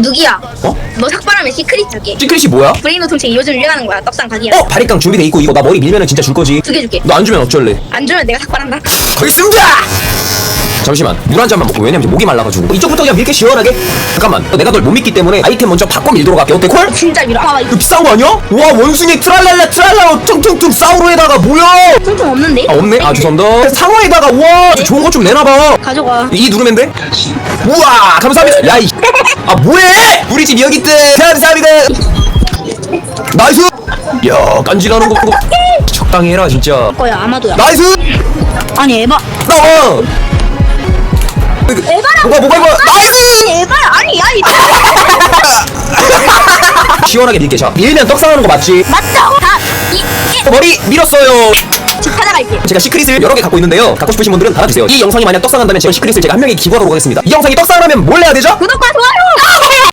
누기야. 어? 너 삭발하면 시크릿 줄게 시크릿이 뭐야? 브레인노 통칭 요즘 유행하는 거야. 떡상 각이야. 어? 바리깡 준비돼 있고 이거 나 머리 밀면은 진짜 줄 거지. 두 개 줄게. 너 안 주면 어쩔래? 안 주면 내가 삭발한다. 거기 있습니다! 잠시만. 물 한 잔만 먹고 왜냐면 이제 목이 말라가지고. 이쪽부터 그냥 밀게 시원하게. 잠깐만. 내가 널 못 믿기 때문에 아이템 먼저 바꿔 밀도록 할게. 어때? 콜? 진짜 밀어. 봐봐 이거 비싼 거 아니야? 와 원숭이 트랄랄라 트랄라라 퉁퉁퉁 사우로에다가 뭐야? 통통 없는데? 아 없네? 아 죄송합니다. 상어에다가 우와 저 좋은 거 좀 내놔봐. 가져가. 이 누르면 돼? 우와 감사합니다. 야이 아 뭐해? 우리 집 여기 있대. 감사합니다. 나이스. 야 간지나는 거 보고 적당히 해라 진짜. 거야 아마도야. 나이스. 아니 에바. 나와 에바라고. 뭐가 뭐가 뭐가? 나이스. 에바. 아니 아니 시원하게 밀게. 자 밀면 떡 상하는 거 맞지? 맞다고 다이 머리 밀었어요. 집 찾아갈게. 제가 시크릿을 여러 개 갖고 있는데요. 갖고 싶으신 분들은 달아주세요. 이 영상이 만약 떡상한다면 제가 시크릿을 제가 한 명에 기부하도록 하겠습니다. 이 영상이 떡상하면 뭘 해야 되죠? 구독과 좋아요